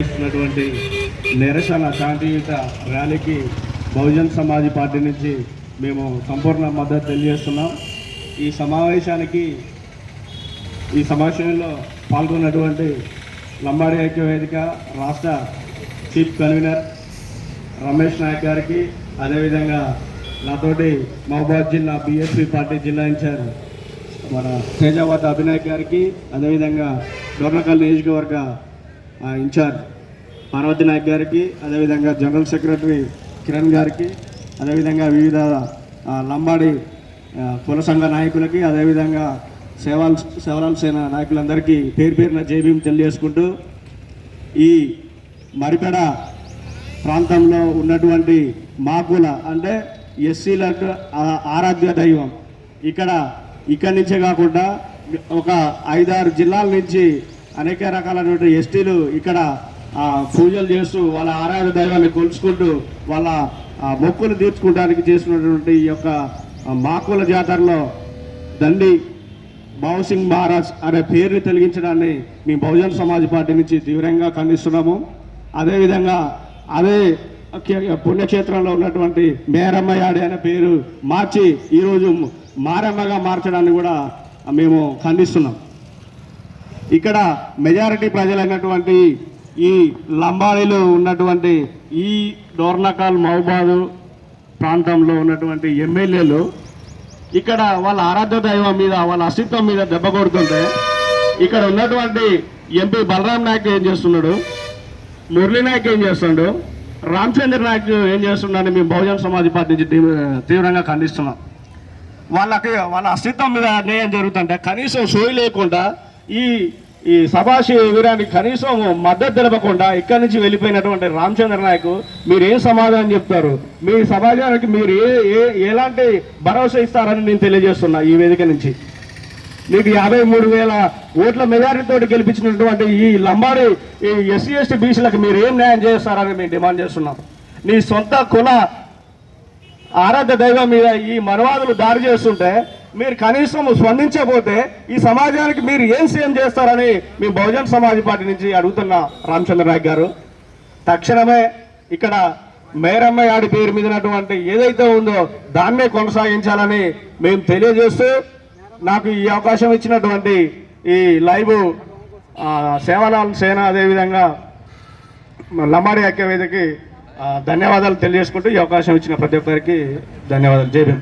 చేస్తున్నటువంటి నిరసన శాంతియుత ర్యాలీకి బహుజన్ సమాజ్ పార్టీ నుంచి మేము సంపూర్ణ మద్దతు తెలియజేస్తున్నాం. ఈ సమావేశానికి ఈ సమావేశంలో పాల్గొన్నటువంటి లంబాడి ఐక్యవేదిక రాష్ట్ర చీఫ్ కన్వీనర్ రమేష్ నాయక్ గారికి అదేవిధంగా నాతోటి మహబాద్ జిల్లా బీఎస్పీ పార్టీ జిల్లా ఇన్ఛార్జ్ మన తేజావత్ అభినాయక్ గారికి అదేవిధంగా డోర్నకల్ నియోజకవర్గ ఇన్ఛార్జ్ పార్వతి నాయక్ గారికి అదేవిధంగా జనరల్ సెక్రటరీ కిరణ్ గారికి అదేవిధంగా వివిధ లంబాడి కుల సంఘ నాయకులకి అదేవిధంగా సేవల్ సేవలాల సేన నాయకులందరికీ పేరు పేరున జేబీఎం తెలియజేసుకుంటూ ఈ మరిపెడ ప్రాంతంలో ఉన్నటువంటి మాకుల అంటే ఎస్సీలకు ఆరాధ్య దైవం. ఇక్కడ ఇక్కడి నుంచే కాకుండా ఒక ఐదారు జిల్లాల నుంచి అనేక రకాలైనటువంటి ఎస్టీలు ఇక్కడ పూజలు చేస్తూ వాళ్ళ ఆరాధ దైవాన్ని కొలుచుకుంటూ వాళ్ళ మొక్కులు తీర్చుకోవడానికి చేసినటువంటి ఈ యొక్క మాకుల జాతరలో దండి భావ్ సింగ్ మహారాజ్ అనే పేరుని తొలగించడాన్ని మీ బహుజన్ సమాజ్ పార్టీ నుంచి తీవ్రంగా ఖండిస్తున్నాము. అదేవిధంగా అదే పుణ్యక్షేత్రంలో ఉన్నటువంటి మేరమ్మ యాడి అనే పేరు మార్చి ఈరోజు మారమ్మగా మార్చడాన్ని కూడా మేము ఖండిస్తున్నాం. ఇక్కడ మెజారిటీ ప్రజలైనటువంటి ఈ లంబాడీలో ఉన్నటువంటి ఈ డోర్నకాల్ మహబాదు ప్రాంతంలో ఉన్నటువంటి ఎమ్మెల్యేలు ఇక్కడ వాళ్ళ ఆరాధ్య దైవం మీద వాళ్ళ అస్తిత్వం మీద దెబ్బ కొడుతుంటే ఇక్కడ ఉన్నటువంటి ఎంపీ బలరాం నాయక్ ఏం చేస్తున్నాడు? మురళీ నాయక్ ఏం చేస్తున్నాడు? రామచంద్ర నాయక్ ఏం చేస్తున్నాడని మేము బహుజన సమాజ్ పార్టీ నుంచి తీవ్ర- తీవ్రంగా ఖండిస్తున్నాం. వాళ్ళకి వాళ్ళ అస్తిత్వం మీద అన్యాయం జరుగుతుంటే కనీసం సోయి లేకుండా ఈ ఈ సభాషి వీరానికి కనీసం మద్దతు తెలపకుండా ఇక్కడి నుంచి వెళ్ళిపోయినటువంటి రామచంద్ర నాయక్ మీరు ఏం సమాధానం చెప్తారు? మీ సమాజానికి మీరు ఏ ఏ ఎలాంటి భరోసా ఇస్తారని నేను తెలియజేస్తున్నా ఈ వేదిక నుంచి. మీకు యాభై మూడు వేల ఓట్ల మెజారిటీతో గెలిపించినటువంటి ఈ లంబాడి ఈ ఎస్సీ ఎస్టీ బీసీలకు మీరు ఏం న్యాయం చేస్తారని మేము డిమాండ్ చేస్తున్నాం. నీ సొంత కుల ఆరాధ్య దైవం మీద ఈ మనవాదులు దారి చేస్తుంటే మీరు కనీసం స్పందించకపోతే ఈ సమాజానికి మీరు ఏం సేమ్ చేస్తారని మేము బహుజన్ సమాజ్ పార్టీ నుంచి అడుగుతున్న రామచంద్ర నాయక్ గారు. తక్షణమే ఇక్కడ మేరమ్మ యాడి పేరు మీదనటువంటి ఏదైతే ఉందో దాన్నే కొనసాగించాలని మేము తెలియజేస్తూ నాకు ఈ అవకాశం ఇచ్చినటువంటి ఈ లైవ్ సేవలాల్ సేన అదేవిధంగా లంబాడి ఐక్య ధన్యవాదాలు తెలియజేసుకుంటూ ఈ అవకాశం ఇచ్చిన ప్రతి ఒక్కరికి ధన్యవాదాలు. జై భీమ్.